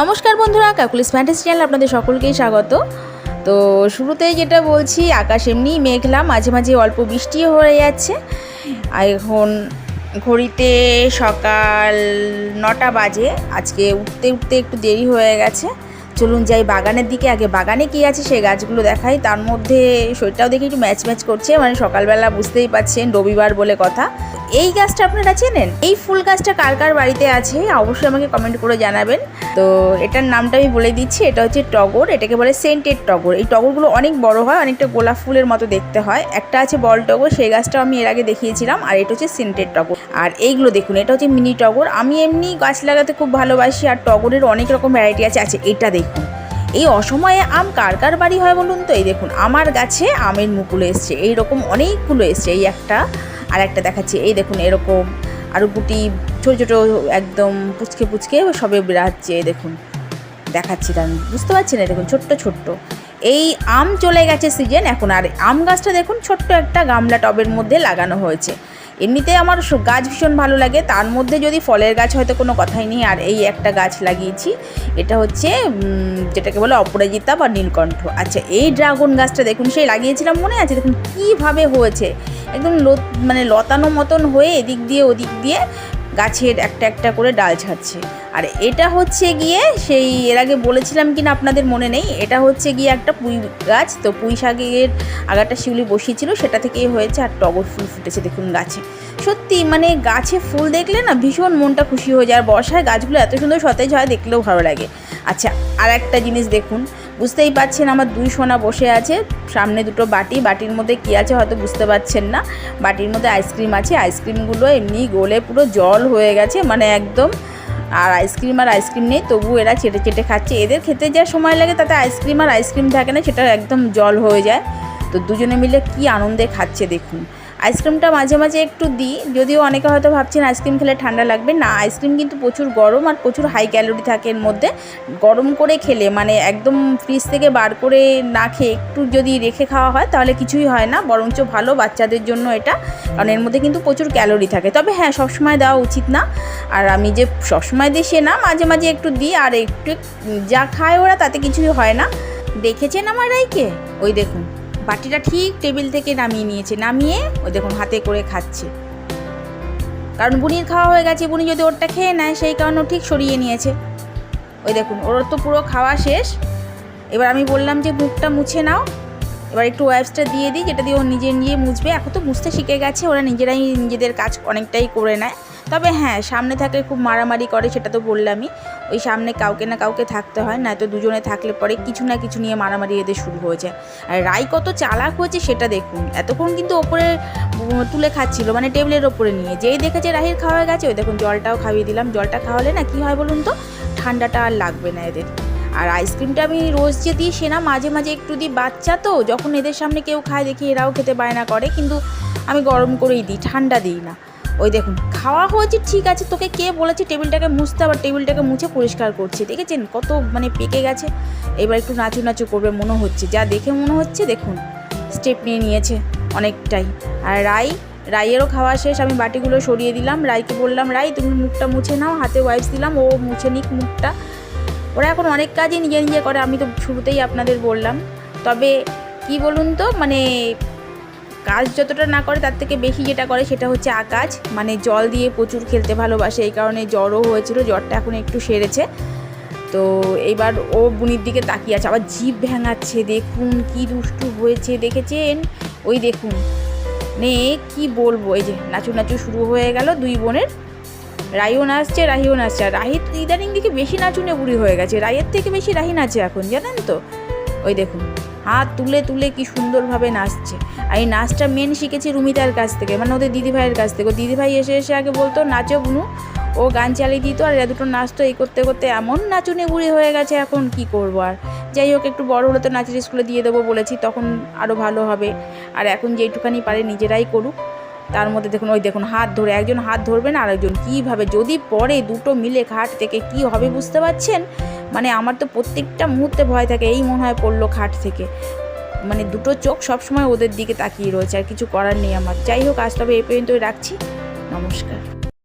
নমস্কার বন্ধুরা Kokkalis fantasy channel আপনাদের সকলকেই স্বাগত। তো শুরুতেই যেটা বলছি, আকাশ এমনিই মেঘলা, মাঝে মাঝে অল্প বৃষ্টিও হয়ে যাচ্ছে। আর এখন ঘড়িতে সকাল নটা বাজে, আজকে উঠতে উঠতে একটু দেরি হয়ে গেছে। চলুন যাই বাগানের দিকে, আগে বাগানে কি আছে সেই গাছগুলো দেখাই। তার মধ্যে শরীরটাও দেখি একটু ম্যাচ ম্যাচ করছে মানে সকালবেলা বুঝতেই পাচ্ছেন রবিবার বলে কথা। এই গাছটা আপনারা চেনেন? এই ফুল গাছটা কার কার বাড়িতে আছে, অবশ্যই আমাকে কমেন্ট করে জানাবেন। তো এটার নামটা আমি বলে দিচ্ছি, এটা হচ্ছে টগর, এটাকে বলে সেন্টেড টগর। এই টগরগুলো অনেক বড় হয়, অনেকটা গোলাপ ফুলের মতো দেখতে হয়। একটা আছে বল টগর, সেই গাছটাও আমি এর আগে দেখিয়েছিলাম, আর এটা হচ্ছে সেন্টেড টগর। আর এইগুলো দেখুন, এটা হচ্ছে মিনি টগর। আমি এমনি গাছ লাগাতে খুব ভালোবাসি, আর টগরের অনেক রকম ভ্যারাইটি আছে আছে, এটা দেখুন। এই অসময়ে আম কার কার বাড়ি হয় বলুন তো? এই দেখুন, আমার গাছে আমের মুকুল এসছে, এইরকম অনেকগুলো এসছে, এই একটা। আর একটা দেখাচ্ছি। এই দেখুন, এরকম আরও গুটি ছোটো ছোটো একদম পুচকে পুচকে সবে বেড়াচ্ছে এই দেখুন, দেখাচ্ছি তার বুঝতে পারছি না দেখুন, ছোট্ট ছোট্ট। এই আম চলে গেছে সিজন এখন আর আম গাছটা দেখুন, ছোট্ট একটা গামলা টবের মধ্যে লাগানো হয়েছে। এমনিতে আমার গাছ ভীষণ ভালো লাগে। তার মধ্যে যদি ফলের গাছ হয়তো কোনো কথাই নেই, আর এই একটা গাছ লাগিয়েছি। এটা হচ্ছে যেটাকে বলে অপরাজিতা বা নীলকণ্ঠ। আচ্ছা এই ড্রাগন গাছটা দেখুন, সেই লাগিয়েছিলাম মনে আছে? দেখুন, কীভাবে হয়েছে? একদম মানে লতানো মতন হয়ে এদিক দিয়ে, ওদিক দিয়ে গাছের একটা একটা করে ডাল ছাড়ছে। আর এটা হচ্ছে গিয়ে সেই, এর আগে বলেছিলাম কিনা আপনাদের মনে নেই, এটা হচ্ছে গিয়ে একটা পুঁই গাছ। তো পুঁই শাকের আগাটা শিউলি বসিয়েছিল, সেটা থেকেই হয়েছে আর টগর ফুল ফুটেছে দেখুন গাছে। সত্যি মানে গাছে ফুল দেখলে না ভীষণ মনটা খুশি হয়ে যায়। আর বর্ষায় গাছগুলো এত সুন্দর সতেজ হয়, দেখলেও ভালো লাগে। আচ্ছা আর একটা জিনিস দেখুন, বুঝতেই পাচ্ছেন আমার দুই সোনা বসে আছে। সামনে দুটো বাটি, বাটির মধ্যে কী আছে হয়তো বুঝতে পারছেন না। বাটির মধ্যে আইসক্রিম আছে, আইসক্রিমগুলো এমনি গোলে পুরো জল হয়ে গেছে মানে একদম আর আইসক্রিম আর আইসক্রিম নেই তবু এরা চেটে চেটে খাচ্ছে। এদের খেতে যা সময় লাগে, তাতে আইসক্রিম আর আইসক্রিম থাকে না, সেটা একদম জল হয়ে যায়। তো দুজনে মিলে কি আনন্দে খাচ্ছে, দেখুন। আইসক্রিমটা মাঝে মাঝে একটু দিই, যদিও অনেকে হয়তো ভাবছেন আইসক্রিম খেলে ঠান্ডা লাগবে। না, আইসক্রিম কিন্তু প্রচুর গরম আর প্রচুর হাই ক্যালোরি থাকে এর মধ্যে। গরম করে খেলে মানে একদম ফ্রিজ থেকে বার করে না খেয়ে একটু যদি রেখে খাওয়া হয়, তাহলে কিছুই হয় না, বরঞ্চ ভালো বাচ্চাদের জন্য এটা। কারণ এর মধ্যে কিন্তু প্রচুর ক্যালোরি থাকে। তবে হ্যাঁ সবসময় দেওয়া উচিত না। আর আমি যে সবসময় দিই, সে না, মাঝে মাঝে একটু দিই, আর একটু যা খায় ওরা, তাতে কিছুই হয় না। দেখেছেন আমার রাইকে? ওই দেখুন। বাটিটা ঠিক টেবিল থেকে নামিয়ে নিয়েছে। নামিয়ে ওই দেখুন হাতে করে খাচ্ছে। কারণ বুনির খাওয়া হয়ে গেছে, বুনি যদি ওরটা খেয়ে নেয়, সেই কারণে ঠিক সরিয়ে নিয়েছে। ওই দেখুন, ওর তো পুরো খাওয়া শেষ। এবার আমি বললাম যে, মুখটা মুছে নাও। এবার একটু ওয়াইপসটা দিয়ে দিই, যেটা দিয়ে ও নিজে নিজে মুছবে। এখন তো মুছতে শিখে গেছে, ওরা নিজেরাই নিজেদের কাজ অনেকটাই করে নেয়। তবে হ্যাঁ সামনে থাকলে খুব মারামারি করে, সেটা তো বললামই। ওই সামনে কাউকে না কাউকে থাকতে হয়, নয়তো দুজনে থাকলে পরে কিছু না কিছু নিয়ে মারামারি এদের শুরু হয়ে যায় আর রাই কত চালাক হয়েছে সেটা দেখুন। এতক্ষণ কিন্তু ওপরে তুলে খাচ্ছিল মানে টেবিলের ওপরে নিয়ে। যেই দেখেছে রাহির খাওয়া গেছে, ওই দেখুন জলটাও খাইয়ে দিলাম। জলটা খাওয়ালে না কি হয় বলুন তো? ঠান্ডাটা আর লাগবে না এদের। আর আইসক্রিমটা আমি রোজ যে দিই, সে না মাঝে মাঝে একটু দিই। বাচ্চা তো, যখন এদের সামনে কেউ খায় দেখি এরাও খেতে বায়না করে। কিন্তু আমি গরম করেই দিই, ঠান্ডা দিই না। ওই দেখুন, খাওয়া হয়েছে, ঠিক আছে, তোকে কে বলেছে, টেবিলটাকে মুছতে আবার টেবিলটাকে মুছে পরিষ্কার করছে, দেখেছেন? কত মানে পেকে গেছে। এবার একটু নাচু নাচু করবে, মনে হচ্ছে, যা দেখে মনে হচ্ছে, দেখুন স্টেপ নিয়ে নিয়েছে অনেকটাই। আর রাই, রাইয়েরও খাওয়া শেষ, আমি বাটিগুলো সরিয়ে দিলাম, রাইকে বললাম, রাই, তুমি মুখটা মুছে নাও, হাতে ওয়াইপস দিলাম, ও মুছে নিক মুখটা। ওরা এখন অনেক কাজই নিজে নিজে করে, আমি তো শুরুতেই আপনাদের বললাম। তবে কি বলুন তো মানে কাজ যতটা না করে, তার থেকে বেশি যেটা করে সেটা হচ্ছে আকাজ মানে জল দিয়ে প্রচুর খেলতে ভালোবাসে, এই কারণে জ্বরও হয়েছিল, জ্বরটা এখন একটু সেরেছে। তো এইবার ও বুনির দিকে তাকিয়ে আছে, আবার জিভ ভেঙাচ্ছে, দেখুন কি দুষ্টু হয়েছে, দেখেছেন? ওই দেখুন। নে, কি বলব, এই যে নাচু নাচু শুরু হয়ে গেল দুই বোনের। রাইও নাচছে রাহিও নাচছে, আর রাহি ইদানিং দিকে বেশি নাচুনে বুড়ি হয়ে গেছে। রাইয়ের থেকে বেশি রাহি নাচে এখন, জানেন তো? ওই দেখুন। হাত তুলে তুলে কি সুন্দরভাবে নাচছে। আর এই নাচটা মেন শিখেছি রুমিতার কাছ থেকে মানে ওদের দিদিভাইয়ের কাছ থেকে। দিদিভাই এসে এসে আগে বলতো, নাচো বুনু। ও গান চালিয়ে দিত, আর এরা দুটো নাচতো এই করতে করতে এমন নাচুনে বুড়ি হয়ে গেছে, এখন কি করব আর? যাই হোক, একটু বড় হলে তো নাচের স্কুলে দিয়ে দেবো বলেছি, তখন আরও ভালো হবে। আর এখন যেইটুখানি পারে নিজেরাই করুক। তার মধ্যে দেখুন, ওই দেখুন, হাত ধরে, একজন হাত ধরবে না, আরেকজন। কীভাবে, যদি পরে দুটো মিলে খাট থেকে কি হবে বুঝতে পারছেন? মানে আমার তো প্রত্যেকটা মুহূর্তে ভয় থাকে, এই মনে হয় পড়ল খাট থেকে। মানে দুটো চোখ সবসময় ওদের দিকে তাকিয়ে রয়েছে, আর কিছু করার নেই আমার। যাই হোক, আজ তবে এই পর্যন্তই রাখছি। নমস্কার।